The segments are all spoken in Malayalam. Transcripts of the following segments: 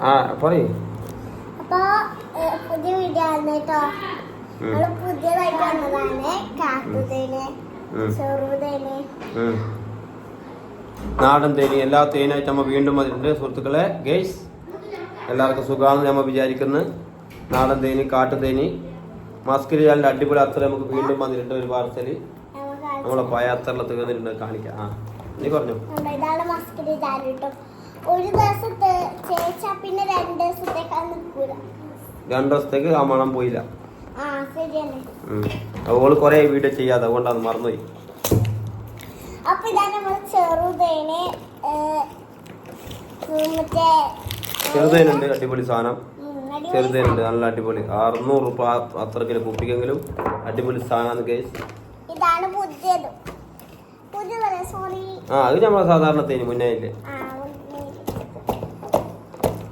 ആ പറയൂ അപ്പൊ പുതിയ വീഡിയോ ആണ് കേട്ടോ. ഉം. നമ്മൾ പുതിയതായിട്ട് വന്നതാണ്. കാട്ടുതേന് ഉം. ചെറുതേന്. ഉം. നാടൻ തേനി എല്ലാ തേനായിട്ട് നമ്മൾ വീണ്ടും വന്നിട്ടുണ്ട്. സുഹൃത്തുക്കളെ ഗേസ് എല്ലാവർക്കും സുഖമാണെന്ന് നമ്മൾ വിചാരിക്കുന്നു. നാടൻ തേനി കാട്ടുതേനി. മസ്കിരി ചാലിന്റെ അടിപൊളി അത്ര നമുക്ക് വീണ്ടും വന്നിട്ടുണ്ട് ഒരു നമുക്ക് നമ്മളെ പയ അത്തറിൽ തീർന്നിട്ടുണ്ട് കാണിക്കാം. ആ നീ പറഞ്ഞു. ഒരു ദിവസത്തെ ചേച്ചാ പിന്നെ രണ്ട് ദിവസത്തേക്ക് നിൽക്കൂല. രണ്ടു ദിവസത്തേക്ക് ആ മണം പോയില്ല. ആ കൊറേ വീഡിയോ ചെയ്യാതെ അതുകൊണ്ടാണ് മറന്നുപോയി. അപ്പൊ ഇതാണ് നമ്മൾ ചെറുതേനെ മറ്റേ ചെറുതേനുണ്ട് അടിപൊളി സാധനം. ചെറുതേനുണ്ട് നല്ല അടിപൊളി. അറുന്നൂറ് റുപ്യ അത്രക്കിലും കുപ്പിക്കെങ്കിലും അടിപൊളി സാധനമാണ് കേസ് ഇതാണ് പുതിയത്. ആ അത് നമ്മളെ സാധാരണ തേനി മുന്നേ ഇല്ലേ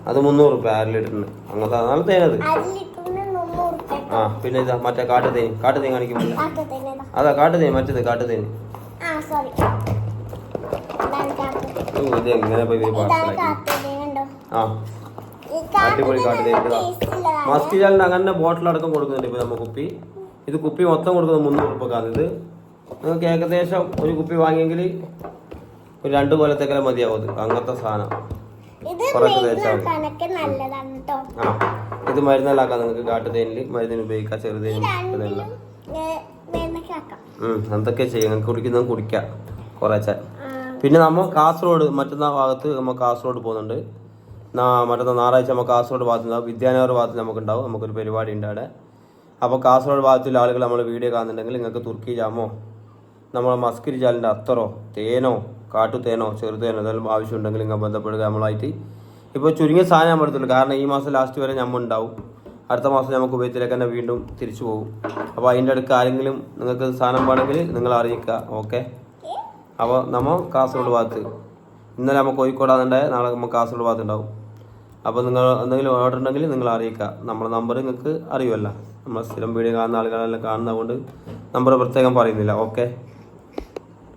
അത് മുന്നൂറ് റുപ്യ അര ലിറ്ററിന് അങ്ങനത്തെ നല്ല തേനത് ആ പിന്നെ ഇതാ മറ്റേ കാട്ടുതേൻ. കാട്ടുതേൻ കാണിക്കുമ്പോൾ അതാ കാട്ടുതേൻ മറ്റേത് കാട്ടുതേൻ. ഇത് എങ്ങനെ പോയി ആ. അടിപൊളി കാട്ടുതേൻ. മസ്കി ചാലിന് അങ്ങനെ ബോട്ടിലടക്കം കൊടുക്കുന്നുണ്ട് ഇപ്പൊ നമ്മ കുപ്പി. ഇത് കുപ്പി മൊത്തം കൊടുക്കുന്നത് മുന്നൂറ് റുപ്യക്കാണ് ഇത്. നിങ്ങൾക്ക് ഏകദേശം ഒരു കുപ്പി വാങ്ങിയെങ്കിൽ ഒരു രണ്ട് കൊല്ലത്തേക്കെല്ലാം മതിയാവും അങ്ങനത്തെ സാധനം. കുറച്ച് തേച്ചാൽ മതി. നല്ലതാണ് കേട്ടോ ആ ഇത് മരുന്നല്ലാക്കാം നിങ്ങൾക്ക് കാട്ടുതേനിൽ മരുന്നിന് ഉപയോഗിക്കാം ചെറുതേനിൽ ചെറുതേനും ഇതെല്ലാം എന്തൊക്കെ ചെയ്യാം. നിങ്ങൾക്ക് കുടിക്കുന്നത് കുടിക്കാം കുറേച്ചാൽ പിന്നെ നമ്മൾ കാസർഗോഡ് മറ്റന്നാ ഭാഗത്ത് നമ്മൾ കാസർഗോഡ് പോകുന്നുണ്ട്. മറ്റന്നാ ഞായറാഴ്ച നമ്മൾ കാസർഗോഡ് ഭാഗത്ത് ഉണ്ടാവും വിദ്യാനഗർ ഭാഗത്ത് നമുക്കുണ്ടാവും. നമുക്കൊരു പരിപാടി ഉണ്ട് അവിടെ. അപ്പോൾ കാസർഗോഡ് ഭാഗത്തുള്ള ആളുകൾ നമ്മൾ വീഡിയോ കാണുന്നുണ്ടെങ്കിൽ നിങ്ങൾക്ക് തുർക്കി ജാമോ നമ്മളെ മസ്കിരി ജാലിന്റെ അത്തറോ തേനോ കാട്ടുതേനോ ചെറുതേനോ ഇതെല്ലാം ആവശ്യമുണ്ടെങ്കിൽ നിങ്ങൾ ബന്ധപ്പെടുക നമ്മളായിട്ട്. ഇപ്പോൾ ചുരുങ്ങിയ സാധനം നമ്മൾ എടുത്തുള്ളൂ കാരണം ഈ മാസം ലാസ്റ്റ് വരെ നമ്മൾ ഉണ്ടാവും. അടുത്ത മാസം നമുക്ക് ഉപയോഗത്തിലേക്ക് തന്നെ വീണ്ടും തിരിച്ചു പോകും. അപ്പോൾ അതിന്റെ അടുക്ക് ആരെങ്കിലും നിങ്ങൾക്ക് സാധനം വേണമെങ്കിൽ നിങ്ങൾ അറിയിക്കുക. ഓക്കെ? അപ്പോൾ നമ്മൾ കാസർഗോഡ് ഭാഗത്ത്. ഇന്നലെ നമ്മൾ കോഴിക്കോടാന്നുണ്ടായ നാളെ നമ്മൾ കാസർഗോഡ് ഭാഗത്ത് ഉണ്ടാവും അപ്പോൾ നിങ്ങൾ എന്തെങ്കിലും ഓർഡർ ഉണ്ടെങ്കിൽ നിങ്ങൾ അറിയിക്കുക. നമ്മുടെ നമ്പർ നിങ്ങൾക്ക് അറിയുമല്ലോ. നമ്മൾ സ്ഥിരം വീഡിയോ കാണുന്ന ആളുകളെല്ലാം കാണുന്നതുകൊണ്ട് നമ്പർ പ്രത്യേകം പറയുന്നില്ല. ഓക്കെ?